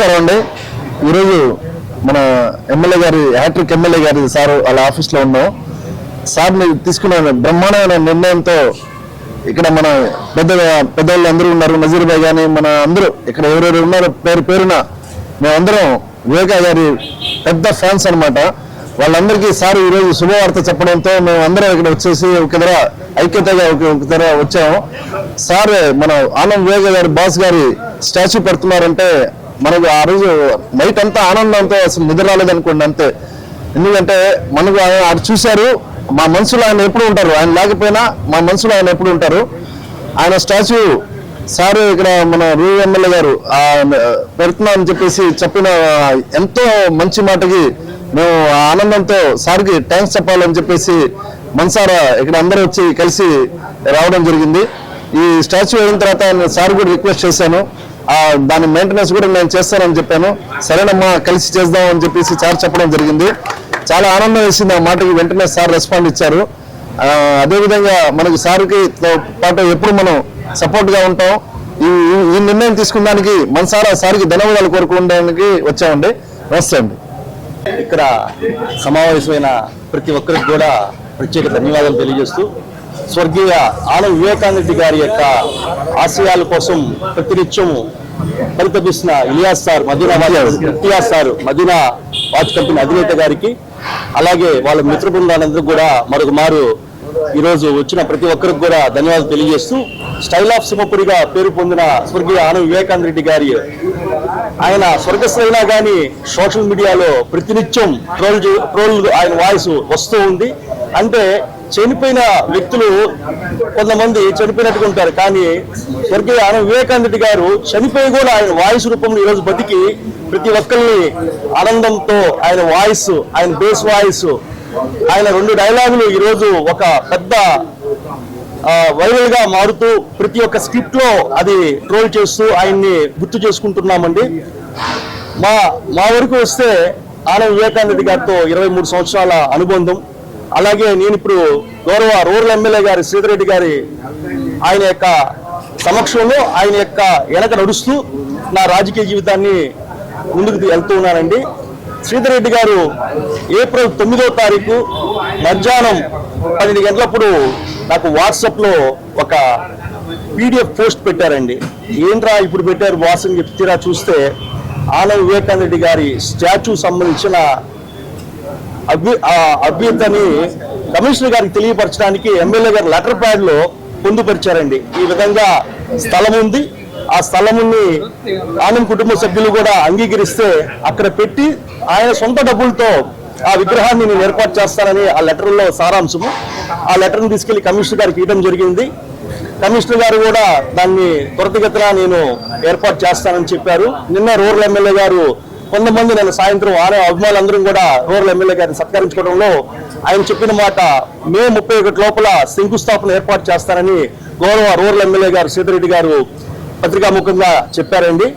నమస్కారం అండి. ఈరోజు మన ఎమ్మెల్యే గారి హ్యాట్రిక్ ఎమ్మెల్యే గారి సార్ వాళ్ళ ఆఫీస్లో ఉన్నాం. సార్ని తీసుకున్న బ్రహ్మాండమైన నిర్ణయంతో ఇక్కడ మన పెద్ద పెద్దవాళ్ళు అందరూ ఉన్నారు. నజీర్ భాయ్ కానీ మన అందరూ ఇక్కడ ఎవరెవరు ఉన్నారో పేరు పేరున మేమందరం వివేకా గారి పెద్ద ఫ్యాన్స్ అన్నమాట. వాళ్ళందరికీ సార్ ఈరోజు శుభవార్త చెప్పడంతో మేము అందరం ఇక్కడ వచ్చేసి ఒక ధర ఐక్యతగా ఒక ఒక ధర వచ్చాము సార్ మన ఆనంద్ వివేక గారి బాస్ గారి స్టాచ్యూ పెడుతున్నారంటే మనకు ఆ రోజు నైట్ అంతా ఆనందంతో అసలు నిద్ర రాలేదనుకోండి అంతే. ఎందుకంటే మనకు ఆయన ఆయన చూశారు మా మనసులో ఆయన ఎప్పుడు ఉంటారు? ఆయన లేకపోయినా మా మనసులో ఆయన ఎప్పుడు ఉంటారు? ఆయన స్టాచ్యూ సార్ ఇక్కడ మన రూ ఎమ్మెల్యే గారు ఆ, పెడుతున్నా అని చెప్పేసి చెప్పిన ఎంతో మంచి మాటకి మేము ఆ ఆనందంతో సార్కి థ్యాంక్స్ చెప్పాలని చెప్పేసి మనసారా ఇక్కడ అందరూ వచ్చి కలిసి రావడం జరిగింది. ఈ స్టాచ్యూ అయిన తర్వాత ఆయన సార్ కూడా రిక్వెస్ట్ చేశాను. దాని మెయింటెనెన్స్ కూడా నేను చేస్తానని చెప్పాను. సరేనమ్మా కలిసి చేద్దాం అని చెప్పేసి సార్ చెప్పడం జరిగింది. చాలా ఆనందం వేసింది ఆ మాటకి. వెంటనే సార్ రెస్పాండ్ ఇచ్చారు. అదేవిధంగా మనకి సార్కి పాటు ఎప్పుడు మనం సపోర్ట్గా ఉంటాం. ఈ ఈ- నిర్ణయం తీసుకున్నానికి మన సార్ సార్కి ధన్యవాదాలు కోరుకోవడానికి వచ్చామండి. నమస్తే అండి. ఇక్కడ సమావేశమైన ప్రతి ఒక్కరికి కూడా ప్రత్యేక ధన్యవాదాలు తెలియజేస్తూ స్వర్గీయ ఆనంద్ వివేకానంద రెడ్డి గారి యొక్క ఆశయాల కోసం ప్రతినిత్యం పరితపిస్తున్న Ilyas sir Madina Ilyas. Sir Madina watch company అధినేత గారికి అలాగే వాళ్ళ మిత్ర బృందాలందరూ కూడా మరొక మారు ఈరోజు వచ్చిన ప్రతి ఒక్కరికి కూడా ధన్యవాదాలు తెలియజేస్తూ స్టైల్ ఆఫ్ సింహపురిగా పేరు పొందిన స్వర్గీయ ఆనంద్ వివేకానంద రెడ్డి గారి ఆయన స్వర్గస్థైనా కానీ సోషల్ మీడియాలో ప్రతినిత్యం ట్రోల్ ట్రోల్ ఆయన వాయిస్ వస్తూ ఉంది. అంటే చనిపోయిన వ్యక్తులు కొంతమంది చనిపోయినట్టుగా ఉంటారు. కానీ స్వర్గీయ ఆనంద వివేకానంద రెడ్డి గారు చనిపోయి కూడా ఆయన వాయిస్ రూపంలో ఈరోజు బతికి ప్రతి ఒక్కరిని ఆనందంతో ఆయన వాయిస్ ఆయన బేస్ వాయిస్ ఆయన రెండు డైలాగులు ఈరోజు ఒక పెద్ద వైరల్గా మారుతూ ప్రతి ఒక్క స్క్రిప్ట్లో అది ట్రోల్ చేస్తూ ఆయన్ని గుర్తు చేసుకుంటున్నామండి. మా మా వరకు వస్తే ఆనంద్ వివేకానంద రెడ్డి గారితో ఇరవై మూడు సంవత్సరాల అనుబంధం. అలాగే నేను ఇప్పుడు గౌరవ రూరల్ ఎమ్మెల్యే గారి శ్రీధరెడ్డి గారి ఆయన యొక్క సమక్షంలో ఆయన యొక్క వెనక నడుస్తూ నా రాజకీయ జీవితాన్ని ముందుకు వెళ్తూ ఉన్నానండి. శ్రీధర్ రెడ్డి గారు ఏప్రిల్ తొమ్మిదో తారీఖు మధ్యాహ్నం పన్నెండు గంటలప్పుడు నాకు వాట్సాప్లో ఒక పీడిఎఫ్ పోస్ట్ పెట్టారండి. ఏంట్రా ఇప్పుడు పెట్టారు బాస్ చెప్తీరా తీరా చూస్తే ఆనంద్ వివేకానంద రెడ్డి గారి స్టాచ్యూ సంబంధించిన అభ్యు ఆ అభ్యర్థని కమిషనర్ గారికి తెలియపరచడానికి ఎమ్మెల్యే గారు లెటర్ ప్యాడ్లో పొందుపరిచారండి ఈ విధంగా స్థలం ఉంది. ఆ స్థలముని ఆనం కుటుంబ సభ్యులు కూడా అంగీకరిస్తే అక్కడ పెట్టి ఆయన సొంత డబ్బులతో ఆ విగ్రహాన్ని నేను ఏర్పాటు చేస్తానని ఆ లెటర్లో సారాంశము. ఆ లెటర్ని తీసుకెళ్ళి కమిషనర్ గారికి ఇవ్వడం జరిగింది. కమిషనర్ గారు కూడా దాన్ని త్వరితగతిన నేను ఏర్పాటు చేస్తానని చెప్పారు. నిన్న రూరల్ ఎమ్మెల్యే గారు కొంతమంది నేను సాయంత్రం ఆరు అభిమానులందరం కూడా రూరల్ ఎమ్మెల్యే గారిని సత్కరించుకోవడంలో ఆయన చెప్పిన మాట మే ముప్పై ఒకటి లోపల శంకుస్థాపన ఏర్పాటు చేస్తానని గౌరవ రూరల్ ఎమ్మెల్యే గారు సీతారెడ్డి గారు పత్రికాముఖంగా చెప్పారండి.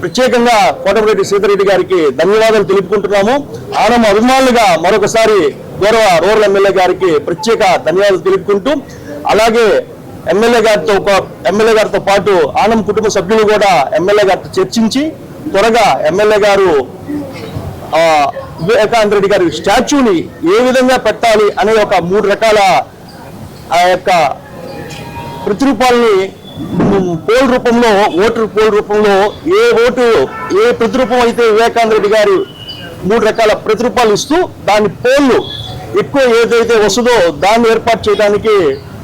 ప్రత్యేకంగా కోటమిరెడ్డి సీతారెడ్డి గారికి ధన్యవాదాలు తెలుపుకుంటున్నాము. ఆనం అభిమానులుగా మరొకసారి గౌరవ రూరల్ ఎమ్మెల్యే గారికి ప్రత్యేక ధన్యవాదాలు తెలుపుకుంటూ అలాగే ఎమ్మెల్యే గారితో ఎమ్మెల్యే గారితో పాటు ఆనం కుటుంబ సభ్యులు కూడా ఎమ్మెల్యే గారితో చర్చించి త్వరగా ఎమ్మెల్యే గారు వివేకానంద రెడ్డి గారి స్టాచ్యూని ఏ విధంగా పెట్టాలి అనే ఒక మూడు రకాల ఆ యొక్క ప్రతిరూపాలని పోల్ రూపంలో ఓటర్ పోల్ రూపంలో ఏ ఓటు ఏ ప్రతిరూపం అయితే వివేకానంద రెడ్డి గారు మూడు రకాల ప్రతిరూపాలు ఇస్తూ దాని పోల్లు ఎక్కువ ఏదైతే వస్తుందో దాన్ని ఏర్పాటు చేయడానికి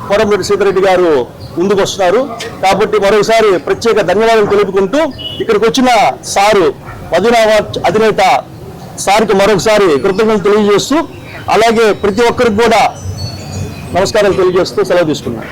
కోరంరెడ్డి సీతారెడ్డి గారు ముందుకు వస్తున్నారు. కాబట్టి మరోసారి ప్రత్యేక ధన్యవాదాలు తెలుపుకుంటూ ఇక్కడికి వచ్చిన సారు మధునావాచ్ అధినేత సార్కి మరొకసారి కృతజ్ఞతలు తెలియజేస్తూ అలాగే ప్రతి ఒక్కరికి కూడా నమస్కారాలు తెలియజేస్తూ సెలవు తీసుకున్నాను.